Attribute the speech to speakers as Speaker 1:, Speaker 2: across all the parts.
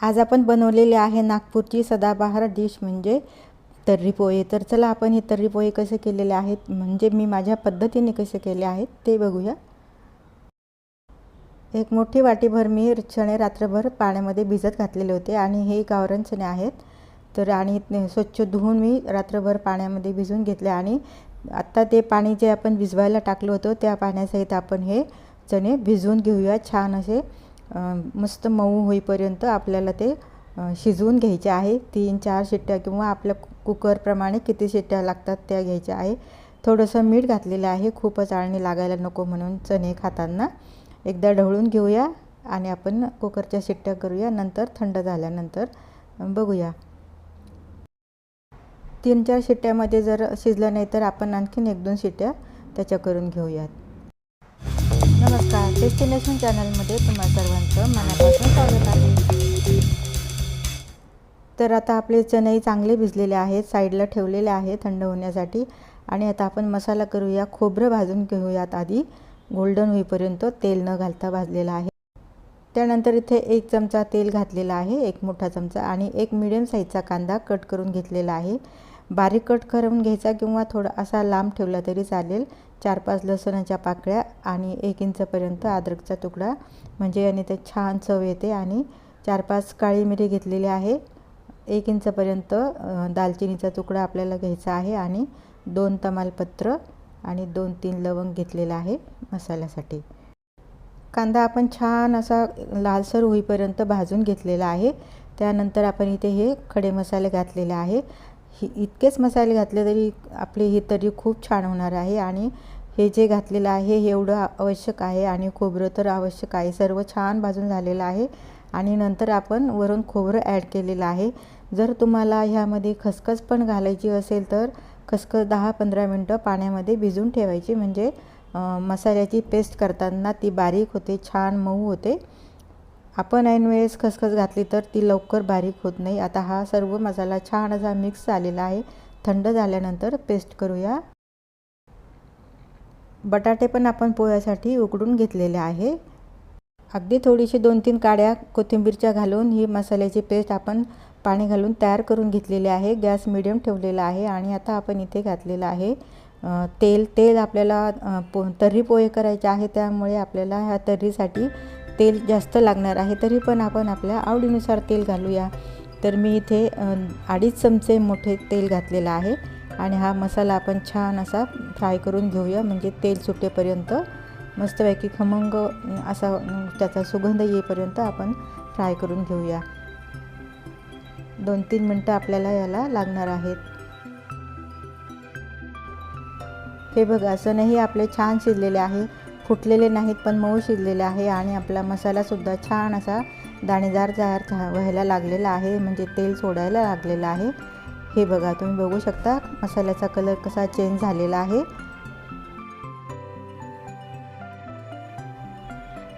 Speaker 1: आज आपण बनवलेले आहे नागपूरची सदाबहार डिश म्हणजे तर्री पोहे. तर चला आपण हे तर्री पोहे कसे केलेले आहेत म्हणजे मी माझ्या पद्धतीने कसे केले आहेत ते बघूया. एक मोठी वाटीभर मी चणे रात्रभर पाण्यामध्ये भिजत घातलेले होते आणि हे गावरण चणे आहेत. तर आणि स्वच्छ धुवून मी रात्रभर पाण्यामध्ये भिजून घेतले आणि आत्ता ते पाणी जे आपण भिजवायला टाकलं होतं त्या पाण्यासहित आपण हे चणे भिजवून घेऊया. छान असे मस्त मऊ होईपर्यंत आपल्याला ते शिजवून घ्यायचे आहे. तीन चार शिट्ट्या किंवा आपल्या कुकरप्रमाणे किती शिट्ट्या लागतात त्या घ्यायच्या आहे. थोडंसं मीठ घातलेलं आहे. खूपच आळणी लागायला नको म्हणून चणे खाताना. एकदा ढवळून घेऊया आणि आपण कुकरच्या शिट्ट्या करूया. नंतर थंड झाल्यानंतर बघूया. तीन चार शिट्ट्यामध्ये जर शिजलं नाही तर आपण आणखीन एक दोन शिट्ट्या त्याच्या करून घेऊयात. नमस्कार डेस्टिनेशन चॅनलमध्ये तुम्हा सर्वांचं मनापासून स्वागत आहे. तर आता आपले चणई चांगले भिजलेले आहेत साईडला ठेवलेले आहे थंड होण्यासाठी आणि आता आपण मसाला करूया खोबरं भाजून घेऊयात आधी. गोल्डन होईपर्यंत तेल न घालता भाजलेलं आहे. त्यानंतर इथे एक चमचा तेल घातलेला आहे एक मोठा चमचा आणि एक मिडियम साईजचा कांदा कट करून घेतलेला आहे. बारीक कट करून घ्यायचा किंवा थोडा असा लांब ठेवला तरी चालेल. चार पाच लसणाच्या पाकळ्या आणि एक इंचपर्यंत अद्रकचा तुकडा. म्हणजे याने ते छान चव येते आणि चार पाच काळी मिरी घेतलेली आहे. एक इंचपर्यंत दालचिनीचा तुकडा आपल्याला घ्यायचा आहे आणि दोन तमालपत्र आणि दोन तीन लवंग घेतलेला आहे मसाल्यासाठी. कांदा आपण छान असा लालसर होईपर्यंत भाजून घेतलेला आहे. त्यानंतर आपण इथे हे खडे मसाले घातलेले आहे. ही इतकेच मसाले घातले तरी आपली ही तरी खूप छान होणार आहे आणि हे जे घातलेलं आहे हे एवढं आवश्यक आहे आणि खोबरं तर आवश्यक आहे. सर्व छान भाजून झालेलं आहे आणि नंतर आपण वरून खोबरं ॲड केलेलं आहे. जर तुम्हाला ह्यामध्ये खसखस पण घालायची असेल तर खसखस दहा पंधरा मिनटं पाण्यामध्ये भिजून ठेवायची. म्हणजे मसाल्याची पेस्ट करताना ती बारीक होते छान मऊ होते. आपण ऐन वेळेस खसखस घातली तर ती लवकर बारीक होत नाही. आता हा सर्व मसाला छान असा मिक्स झालेला आहे. थंड झाल्यानंतर पेस्ट करूया. बटाटे पण आपण पोह्यासाठी उकडून घेतलेले आहे. अगदी थोडीशी दोन तीन काड्या कोथिंबीरच्या घालून ही मसाल्याची पेस्ट आपण पाणी घालून तयार करून घेतलेली आहे. गॅस मिडियम ठेवलेला आहे आणि आता आपण इथे घातलेलं आहे तेल. तेल आपल्याला पो तर्री पोहे करायचे आहे त्यामुळे आपल्याला ह्या तर्रीसाठी तेल जास्त लागणार आहे तरी पण आपण आपल्या आवडीनुसार तेल घालूया. तर मी इथे अडीच चमचे मोठे तेल घातलेलं आहे आणि हा मसाला आपण छान असा फ्राय करून घेऊया म्हणजे तेल सुटेपर्यंत. मस्तपैकी खमंग असा त्याचा सुगंध येईपर्यंत आपण फ्राय करून घेऊया. दोन तीन मिनटं आपल्याला याला लागणार आहेत. हे बघा असं नाही आपले छान शिजलेले आहे. फुटलेले नाहीत पण मऊ शिजलेले आहे आणि आपला मसालासुद्धा छान असा दाणेदार तयार व्हायला लागलेला आहे. म्हणजे तेल सोडायला लागलेलं आहे. हे बघा तुम्ही बघू शकता मसाल्याचा कलर कसा चेंज झालेला आहे.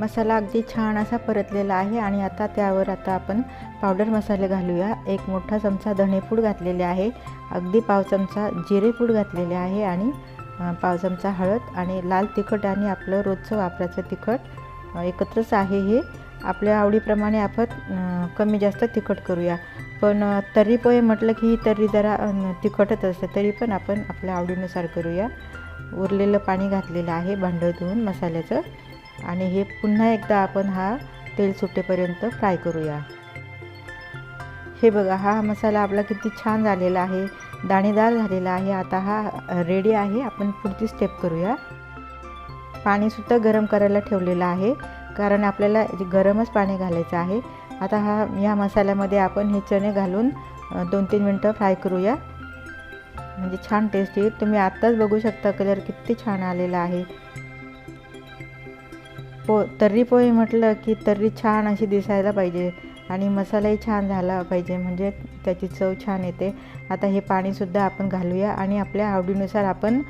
Speaker 1: मसाला अगदी छान असा परतलेला आहे आणि आता त्यावर आता आपण पावडर मसाले घालूया. एक मोठा चमचा धणेपूड घातलेले आहे. अगदी पाव चमचा जिरेपूड घातलेले आहे आणि पाव चमचा हळद आणि लाल तिखट आणि आपलं रोजचं वापराचं तिखट. एकत्रच आहे हे. आपल्या आवडीप्रमाणे आपण कमी जास्त तिखट करूया. पण तर्री पोहे म्हटलं की ही तर्री जरा तिखटच असते. तरी पण आपण आपल्या आवडीनुसार करूया. उरलेलं पाणी घातलेलं आहे भांडं धुवून मसाल्याचं. आणि हे पुन्हा एकदा आपण हा तेल सुटेपर्यंत फ्राय करूया. हे बघा हा मसाला आपला किती छान झालेला आहे. दाणेदार झालेला आहे. आता हा रेडी आहे. आपण पुढची स्टेप करूया. पाणीसुद्धा गरम करायला ठेवलेलं आहे. कारण आपल्याला गरमच पाणी घालायचं आहे. आता हा या मसाल्यामध्ये आपण हे चणे घालून दोन तीन मिनटं फ्राय करूया. म्हणजे छान टेस्ट येईल. तुम्ही आत्ताच बघू शकता कलर किती छान आलेला आहे. पो तर्री पोहे म्हटलं की तर्री छान अशी दिसायला पाहिजे. आणि मसालाही छान झाला पाहिजे. म्हणजे त्याची चव छान येते. आता हे पाणीसुद्धा आपण घालूया आणि आपल्या आवडीनुसार आपण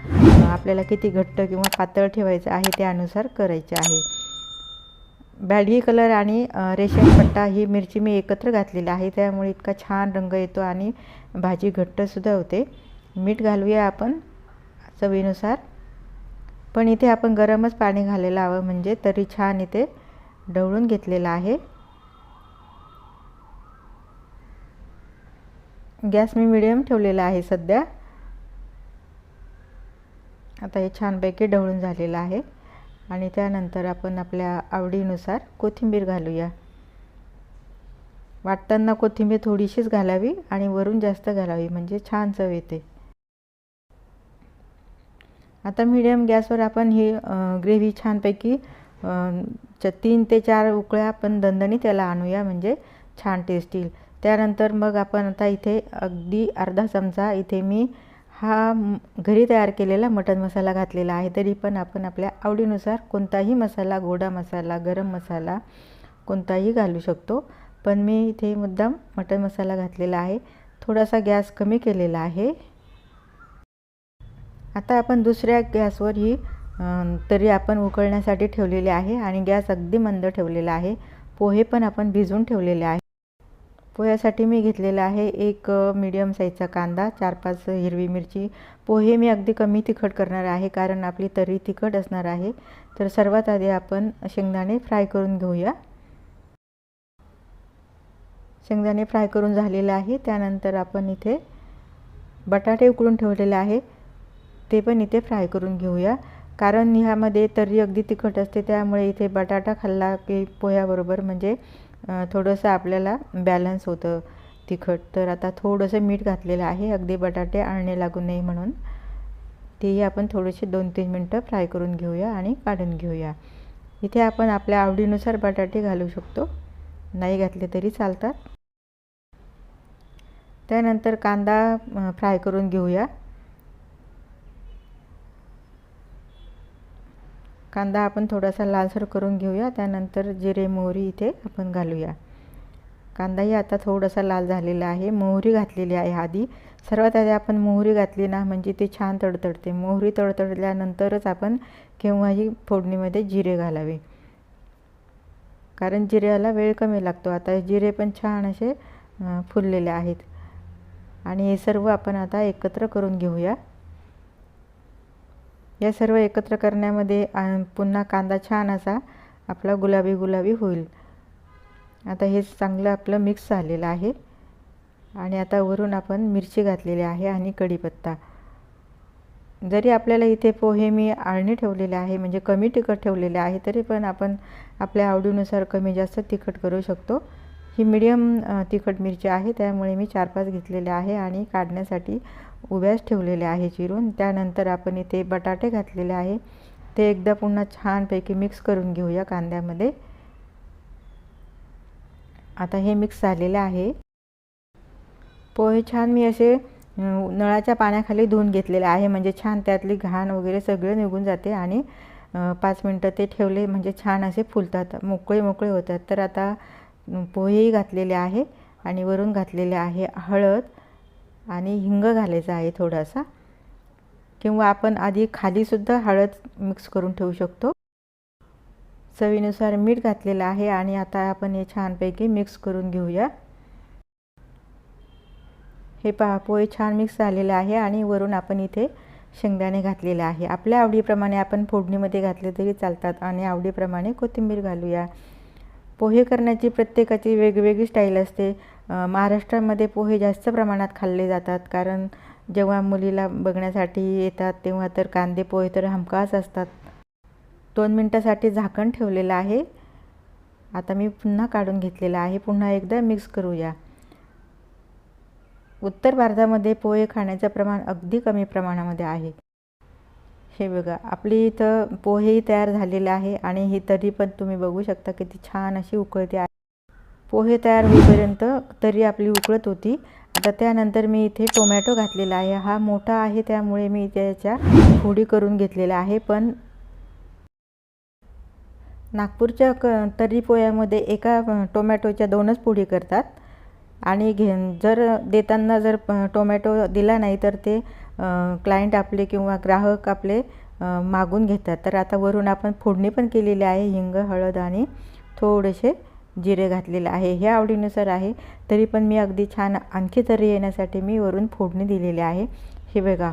Speaker 1: आपल्याला किती घट्ट किंवा पातळ ठेवायचं आहे त्यानुसार करायचे आहे. बॅडगी कलर आणि रेशन पट्टा ही मिरची मी एकत्र घातलेली आहे. त्यामुळे इतका छान रंग येतो आणि भाजी घट्टसुद्धा होते. मीठ घालूया आपण चवीनुसार. पण इथे आपण गरमच पाणी घालायला हवं म्हणजे तरी छान इथे ढवळून घेतलेलं आहे. गॅस मी मिडियम ठेवलेला आहे सध्या. आता हे छानपैकी ढवळून झालेलं आहे. आणि त्यानंतर आपण आपल्या आवडीनुसार कोथिंबीर घालूया. वाटताना कोथिंबीर थोडीशीच घालावी आणि वरून जास्त घालावी म्हणजे छान चव येते. आता मीडियम गॅसवर आपण ही ग्रेव्ही छानपैकी तीन ते चार उकळ्या आपण दणदणी त्याला आणूया म्हणजे छान टेस्ट येईल. त्यानंतर मग आपण आता इथे अगदी अर्धा चमचा इथे मी हा घरी तयार केलेला मटन मसाला घातलेला आहे. तरी पण आपण आपल्या आवडीनुसार कोणताही मसाला गोडा मसाला गरम मसाला कोणताही घालू शकतो. पण मी इथे मुद्दाम मटन मसाला घातलेला आहे. थोडासा गॅस कमी केलेला आहे. आता आपण दुसऱ्या गॅसवर ही तरी आपण उकळण्यासाठी ठेवलेले आहे आणि गॅस अगदी मंद ठेवलेला आहे. पोहे पण आपण भिजवून ठेवलेले आहे. पोह्यासाठी मी घेतलेला आहे एक मीडियम साईजचा कांदा चार पाच हिरवी मिरची. पोहे मी अगदी कमी तिखट करणार आहे कारण आपली तरी तिखट असणार आहे. तर सर्वात आधी आपण शेंगदाणे फ्राय करून घेऊया. शेंगदाणे फ्राय करून झालेलं आहे. त्यानंतर आपण इथे बटाटे उकळून ठेवलेले आहे. ते पण इथे फ्राय करून घेऊया. कारण ह्यामध्ये तर्री अगदी तिखट असते त्यामुळे इथे बटाटा खाल्ला की पोह्याबरोबर म्हणजे थोडंसं आपल्याला बॅलन्स होतं तिखट. तर आता थोडंसं मीठ घातलेलं आहे. अगदी बटाटे आणणे लागू नये म्हणून. तेही आपण थोडेसे दोन तीन मिनटं फ्राय करून घेऊया आणि काढून घेऊया. इथे आपण आपल्या आवडीनुसार बटाटे घालू शकतो. नाही घातले तरी चालतात. त्यानंतर कांदा फ्राय करून घेऊया. कांदा आपण थोडासा लालसर करून घेऊया त्यानंतर जिरे मोहरी इथे आपण घालूया. कांदाही आता थोडासा लाल झालेला आहे मोहरी घातलेली आहे आधी. सर्वात आधी आपण मोहरी घातली ना म्हणजे ती छान तडतडते. मोहरी तडतडल्यानंतरच आपण केव्हाही फोडणीमध्ये जिरे घालावे. कारण जिऱ्याला वेळ कमी लागतो. आता जिरे पण छान असे फुललेले आहेत. आणि हे सर्व आपण आता एकत्र करून घेऊया. या सर्व एकत्र करण्यामध्ये पुन्हा कांदा छान असा आपला गुलाबी गुलाबी होईल. आता हे चांगलं आपलं मिक्स झालेलं आहे. आणि आता वरून आपण मिरची घातलेली आहे आणि कढीपत्ता. जरी आपल्याला इथे पोहे मी आळणी ठेवलेले आहे म्हणजे कमी तिखट ठेवलेले आहे तरी पण आपण आपल्या आवडीनुसार कमी जास्त तिखट करू शकतो. ही मिडियम तिखट मिरची आहे त्यामुळे मी चार पाच घेतलेले आहे आणि काढण्यासाठी उभ्याच ठेवलेले आहे चिरून. त्यानंतर आपण इथे बटाटे घातलेले आहे. ते एकदा पुन्हा छानपैकी मिक्स करून घेऊया कांद्यामध्ये. आता हे मिक्स झालेले आहे. पोहे छान मी असे नळाच्या पाण्याखाली धुवून घेतलेले आहे. म्हणजे छान त्यातली घाण वगैरे सगळं निघून जाते आणि पाच मिनटं ते ठेवले म्हणजे छान असे फुलतात. मोकळे मोकळे होतात. तर आता पोहेही घातलेले आहे आणि वरून घातलेले आहे हळद आणि हिंग घालायचा आहे थोडासा. किंवा आपण आधी खालीसुद्धा हळद मिक्स करून ठेवू शकतो. चवीनुसार मीठ घातलेलं आहे आणि आता आपण हे छानपैकी मिक्स करून घेऊया. हे पहा पोहे छान मिक्स झालेलं आहे आणि वरून आपण इथे शेंगदाणे घातलेले आहे. आपल्या आवडीप्रमाणे आपण फोडणीमध्ये घातले तरी चालतात आणि आवडीप्रमाणे कोथिंबीर घालूया. पोहे करण्याची प्रत्येकाची वेगवेगळी स्टाईल असते. महाराष्ट्रामध्ये पोहे जास्त प्रमाणात खाल्ले जातात. कारण जेव्हा मुलीला बघण्यासाठी येतात तेव्हा तर कांदे पोहे तर हमखास असतात. दोन मिनटासाठी झाकण ठेवलेलं आहे. आता मी पुन्हा काढून घेतलेलं आहे. पुन्हा एकदा मिक्स करूया. उत्तर भारतामध्ये पोहे खाण्याचं प्रमाण अगदी कमी प्रमाणामध्ये आहे. हे बघा आपली इथं पोहेही तयार झालेले आहे आणि ही तरी पण तुम्ही बघू शकता किती छान अशी उकळते आहे. पोहे तयार होईपर्यंत तरी आपली उकळत होती. आता त्यानंतर मी इथे टोमॅटो घातलेला आहे. हा मोठा आहे त्यामुळे मी त्याच्या फोडी करून घेतलेला आहे. पण नागपूरच्या क तर्री पोह्यामध्ये एका टोमॅटोच्या दोनच पोळी करतात. आणि घे जर देताना जर टोमॅटो दिला नाही तर ते क्लायंट आपले किंवा ग्राहक आपले मागून घेतात. तर आता वरून आपण फोडणी पण केलेली आहे हिंग हळद आणि थोडेसे जिरे घातलेले आहे. हे आवडीनुसार आहे. तरी पण मी अगदी छान आणखी तरी येण्यासाठी मी वरून फोडणी दिलेली आहे. हे बघा.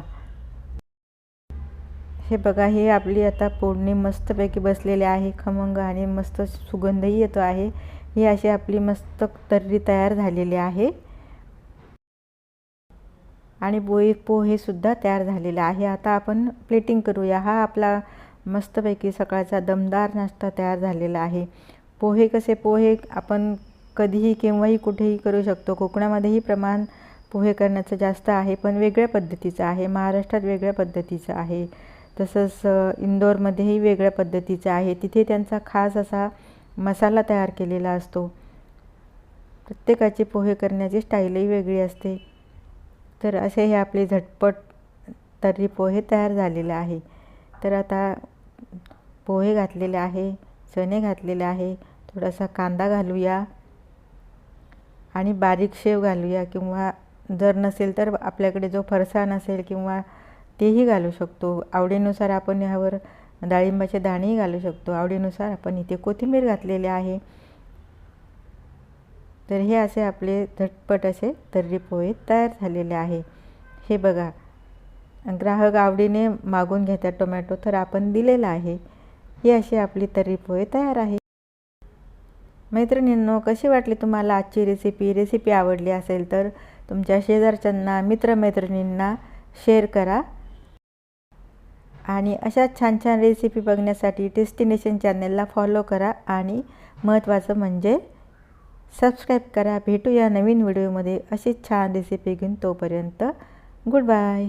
Speaker 1: हे बघा हे आपली आता फोडणी मस्तपैकी बसलेली आहे. खमंग आणि मस्त सुगंधही येतो आहे. ही अशी आपली मस्त तर्री तयार झालेली आहे. आणि बोईक पोहेसुद्धा तयार झालेला आहे. आता आपण प्लेटिंग करूया. हा आपला मस्तपैकी सकाळचा दमदार नाश्ता तयार झालेला आहे. पोहे कसे? पोहे आपण कधीही केव्हाही कुठेही करू शकतो. कोकणामध्येही प्रमाण पोहे करण्याचं जास्त आहे पण वेगळ्या पद्धतीचं आहे. महाराष्ट्रात वेगळ्या पद्धतीचं आहे. तसंच इंदोरमध्येही वेगळ्या पद्धतीचं आहे. तिथे त्यांचा खास असा मसाला तयार केलेला असतो. प्रत्येकाची पोहे करण्याची स्टाईलही वेगळी असते. तर असे हे आपले झटपट तर्री पोहे तयार झालेले आहे. तर आता पोहे घातलेले आहे चणे घातलेले आहे थोडासा कांदा घालूया आणि बारीक शेव घालूया किंवा जर नसेल तर आपल्याकडे जो फरसाण असेल किंवा तेही घालू शकतो. आवडीनुसार आपण ह्यावर डाळिंबाचे दाणेही घालू शकतो. आवडीनुसार आपण इथे कोथिंबीर घातलेले आहे. तर हे असे आपले झटपट असे तर्री पोहे तयार झालेले आहे. हे बघा ग्राहक आवडीने मागून घेतात टोमॅटो तर आपण दिलेला आहे. ही अशी आपली तर्री पोहे तयार आहे. मैत्रिणींनो कशी वाटली तुम्हाला आजची रेसिपी रेसिपी आवडली असेल तर तुमच्या शेजारच्यांना मित्रमैत्रिणींना शेअर करा. आणि अशाच छान छान रेसिपी बघण्यासाठी डेस्टिनेशन चॅनलला फॉलो करा. आणि महत्त्वाचं म्हणजे सबस्क्राईब करा. भेटूया नवीन व्हिडिओमध्ये. अशीच छान रेसिपी घेऊन तोपर्यंत गुड बाय